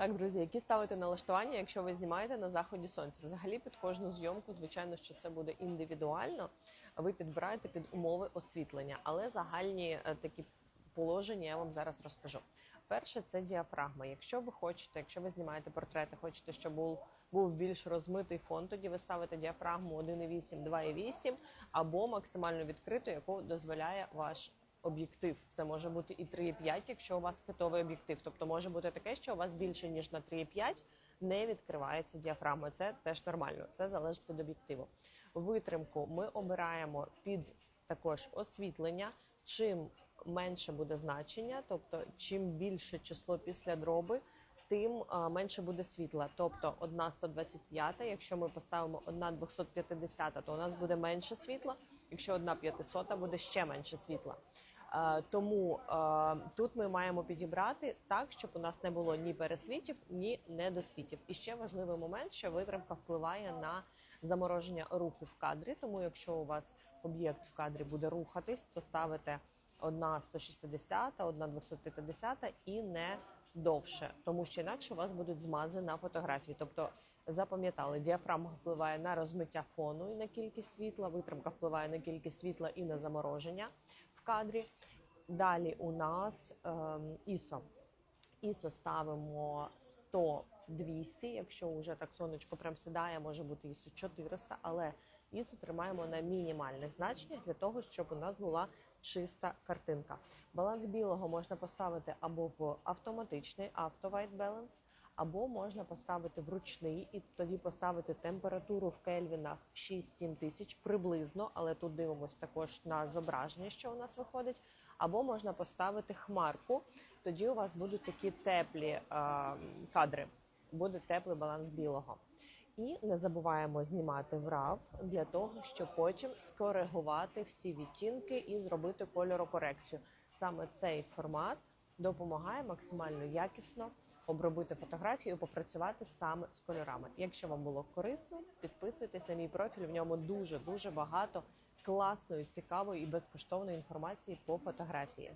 Так, друзі, які ставити налаштування, якщо ви знімаєте на заході сонця? Взагалі під кожну зйомку, звичайно, що це буде індивідуально. Ви підбираєте під умови освітлення, але загальні е, такі положення я вам зараз розкажу. Перше це діафрагма. Якщо ви хочете, якщо ви знімаєте портрети, хочете, щоб був, був більш розмитий фон, тоді ви ставите діафрагму 1,8, 2,8 або максимально відкриту, яку дозволяє ваш об'єктив. Це може бути і 3,5, якщо у вас фітовий об'єктив. Тобто може бути таке, що у вас більше ніж на 3,5 не відкривається діафрагма. Це теж нормально. Це залежить від об'єктиву. Витримку ми обираємо під також освітлення. Чим менше буде значення, тобто чим більше число після дроби, тим менше буде світла. Тобто одна 125, якщо ми поставимо одна 250, то у нас буде менше світла. Якщо одна 500, буде ще менше світла. Е, Тому е, тут ми маємо підібрати так, щоб у нас не було ні пересвітів, ні недосвітів. І ще важливий момент, що витримка впливає на замороження руху в кадрі. Тому, якщо у вас об'єкт в кадрі буде рухатись, то ставите одна 160, одна 250 і не довше, тому що інакше у вас будуть змази на фотографії. Тобто запам'ятали, діафрагма впливає на розмиття фону і на кількість світла, витримка впливає на кількість світла і на замороження в кадрі. Далі у нас ем, ISO. ISO ставимо 100-200, якщо вже так сонечко прям сідає, може бути ISO 400, але ISO тримаємо на мінімальних значеннях для того, щоб у нас була чиста картинка. Баланс білого можна поставити або в автоматичний авто white balance, або можна поставити в ручний і тоді поставити температуру в кельвінах 6-7 тисяч приблизно, але тут дивимося також на зображення, що у нас виходить. Або можна поставити хмарку, тоді у вас будуть такі теплі е, кадри, буде теплий баланс білого. І не забуваємо знімати в RAW для того, щоб потім скоригувати всі відтінки і зробити кольорокорекцію. Саме цей формат допомагає максимально якісно обробити фотографію, попрацювати саме з кольорами. Якщо вам було корисно, підписуйтесь на мій профіль. В ньому дуже дуже багато класної, цікавої і безкоштовної інформації по фотографії.